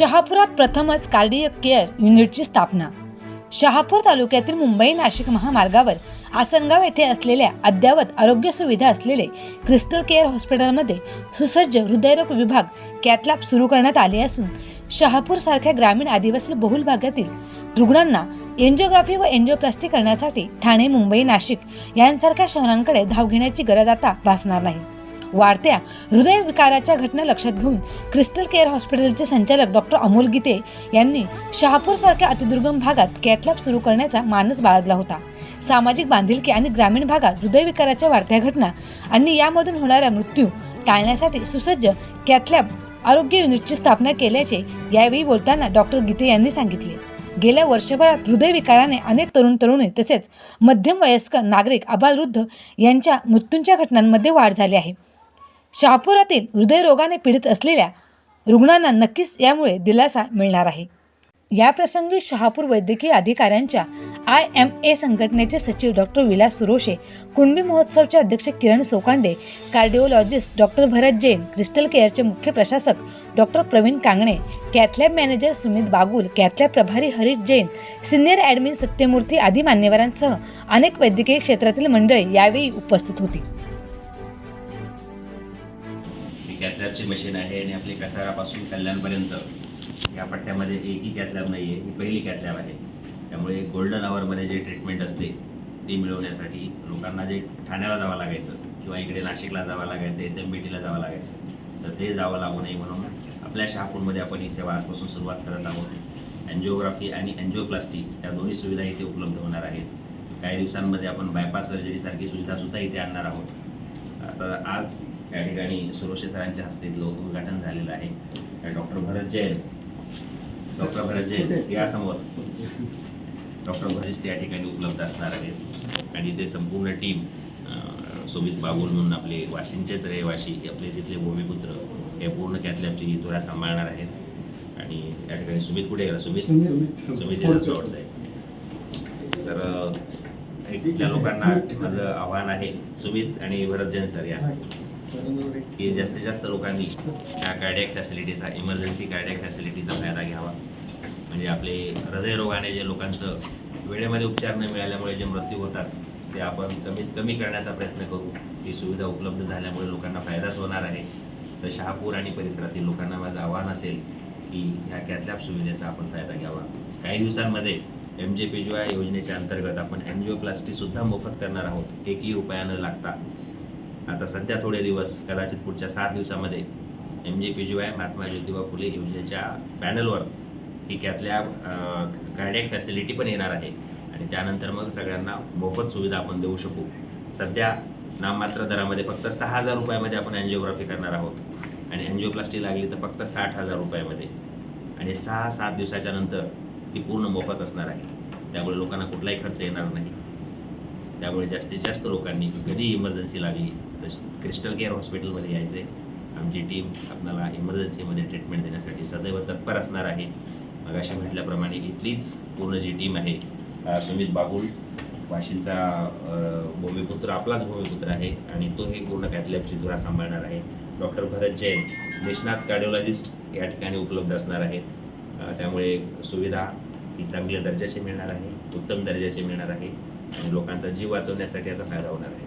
शहापुरात प्रथमच cardiac care युनिटची स्थापना. शहापूर तालुक्यातील मुंबई नाशिक महामार्गावर आसनगाव येथे असलेल्या अद्ययावत आरोग्य सुविधा असलेले क्रिस्टल केअर हॉस्पिटलमध्ये सुसज्ज हृदयरोग विभाग कॅथलॅब सुरू करण्यात आले असून शहापूर सारख्या ग्रामीण आदिवासी बहुल भागातील रुग्णांना एन्जिओग्राफी व एन्जिओप्लास्टी करण्यासाठी ठाणे मुंबई नाशिक यांसारख्या शहरांकडे धाव घेण्याची गरज आता भासणार नाही. वाढत्या. हृदयविकाराच्या घटना लक्षात घेऊन क्रिस्टल केअर हॉस्पिटलचे संचालक डॉक्टर अमोल गीते यांनी शहापूर सारख्या अतिदुर्गम भागात कॅथलॅब सुरू करण्याचा मानस बाळगला होता. सामाजिक बांधिलकी आणि ग्रामीण भागात हृदयविकाराच्या वाढत्या घटना आणि यामधून होणारा मृत्यू टाळण्यासाठी सुसज्ज कॅथलॅब आरोग्य युनिटची स्थापना केल्याचे यावेळी बोलताना डॉक्टर गीते यांनी सांगितले. गेल्या वर्षभरात हृदयविकाराने अनेक तरुण तरुणी तसेच मध्यम वयस्क नागरिक अबालवृद्ध यांच्या मृत्यूंच्या घटनांमध्ये वाढ झाली आहे. शहापुरातील हृदयरोगाने पीडित असलेल्या रुग्णांना नक्कीच यामुळे दिलासा मिळणार आहे. याप्रसंगी शहापूर वैद्यकीय अधिकाऱ्यांच्या आय एम ए संघटनेचे सचिव डॉक्टर विलास सुरोशे कुणबी महोत्सवचे अध्यक्ष Kiran Sokande cardiologist doctor Bharat Jain Crystal केअरचे मुख्य प्रशासक doctor Pravin Kangane cath lab manager Sumit Bagul cath lab प्रभारी हरीश जैन सिनियर ॲडमिन सत्यमूर्ती आदी मान्यवरांसह अनेक वैद्यकीय क्षेत्रातील मंडळी यावेळी उपस्थित होती. कॅथलॅबची मशीन आहे आणि आपली कसारापासून कल्याणपर्यंत या पट्ट्यामध्ये एकही कॅथलॅब नाही आहे ही पहिली कॅथलॅब आहे. त्यामुळे गोल्डन आवरमध्ये जे ट्रीटमेंट असते ती मिळवण्यासाठी लोकांना जे ठाण्याला जावं लागायचं किंवा इकडे नाशिकला जावं लागायचं एस एम बी टीला जावं लागायचं तर ते जावं लागू नये म्हणून आपल्या शहापूरमध्ये आपण ही सेवा आजपासून सुरुवात करत आहोत. अँजिओग्राफी आणि अँजिओप्लास्टी या दोन्ही सुविधा इथे उपलब्ध होणार आहेत. काही दिवसांमध्ये आपण बायपास सर्जरीसारखी सुविधासुद्धा इथे आणणार आहोत. आता आज या ठिकाणी सुरोशे सरांच्या हस्ते उद्घाटन झालेलं आहे. डॉक्टर भरत जैन डॉक्टर भरत जैन या समोर डॉक्टर भरत या ठिकाणी उपलब्ध असणार आहेत. आणि ते संपूर्ण टीम सोबित बाबुल म्हणून आपले वाशिंचेच रहिवाशी आपले जिथले भूमिपुत्र हे पूर्ण कॅथलॅबची ही तुरा सांभाळणार आहेत. आणि या ठिकाणी सुमित कुठे गेला सुमित? सुमित. चव्हाण साहेब तर इथल्या लोकांना माझं आव्हान आहे. सुमित आणि भरत जैन सर या. की जास्तीत जास्त लोकांनी या कार्डियक फॅसिलिटीचा इमर्जन्सी कार्डियक फॅसिलिटीचा फायदा घ्यावा. म्हणजे आपले हृदयरोगाने जे लोकांचं वेळेमध्ये उपचार न मिळाल्यामुळे जे मृत्यू होतात ते आपण कमीत कमी करण्याचा प्रयत्न करू. ही सुविधा उपलब्ध झाल्यामुळे लोकांना फायदाच होणार आहे. तर शहापूर आणि परिसरातील लोकांना माझं आव्हान असेल की ह्या कॅथलॅब सुविधेचा आपण फायदा घ्यावा. काही दिवसांमध्ये एम जे पी योजनेच्या अंतर्गत आपण एनजिओप्लास्टी सुद्धा मोफत करणार आहोत. एकही रुपया न लागता. आता सध्या थोडे दिवस कदाचित पुढच्या सात दिवसामध्ये M J P G Y Mahatma Jyotiba Phule योजनेच्या पॅनलवर ही कॅथल्या कार्डियक फॅसिलिटी पण येणार आहे. आणि त्यानंतर मग सगळ्यांना मोफत सुविधा आपण देऊ शकू. सध्या नाममात्र दरामध्ये फक्त सहा हजार रुपयामध्ये आपण अँजिओग्राफी करणार आहोत. आणि अँजिओप्लास्टी लागली तर फक्त साठ हजार रुपयामध्ये. आणि सहा सात दिवसाच्या नंतर ती पूर्ण मोफत असणार आहे. त्यामुळे लोकांना कुठलाही खर्च येणार नाही. त्यामुळे जास्तीत जास्त लोकांनी कधी इमर्जन्सी लागली तर क्रिस्टल केअर हॉस्पिटलमध्ये यायचे. आमची टीम आपल्याला इमर्जन्सीमध्ये ट्रीटमेंट देण्यासाठी सदैव तत्पर असणार आहे. मगाशी म्हटल्याप्रमाणे इथलीच पूर्ण जी टीम आहे सुमित बागुल वाशिंचा अ, भूमिपुत्र आपलाच भूमिपुत्र आहे आणि तो हे पूर्ण कॅथलॅबची धुरा सांभाळणार आहे. डॉक्टर भरत जैन निष्णात कार्डिओलॉजिस्ट या ठिकाणी उपलब्ध असणार आहेत. त्यामुळे सुविधा ही चांगल्या दर्जाची मिळणार आहे उत्तम दर्जाची मिळणार आहे आणि लोकांचा जीव वाचवण्यासाठी याचा फायदा होणार आहे.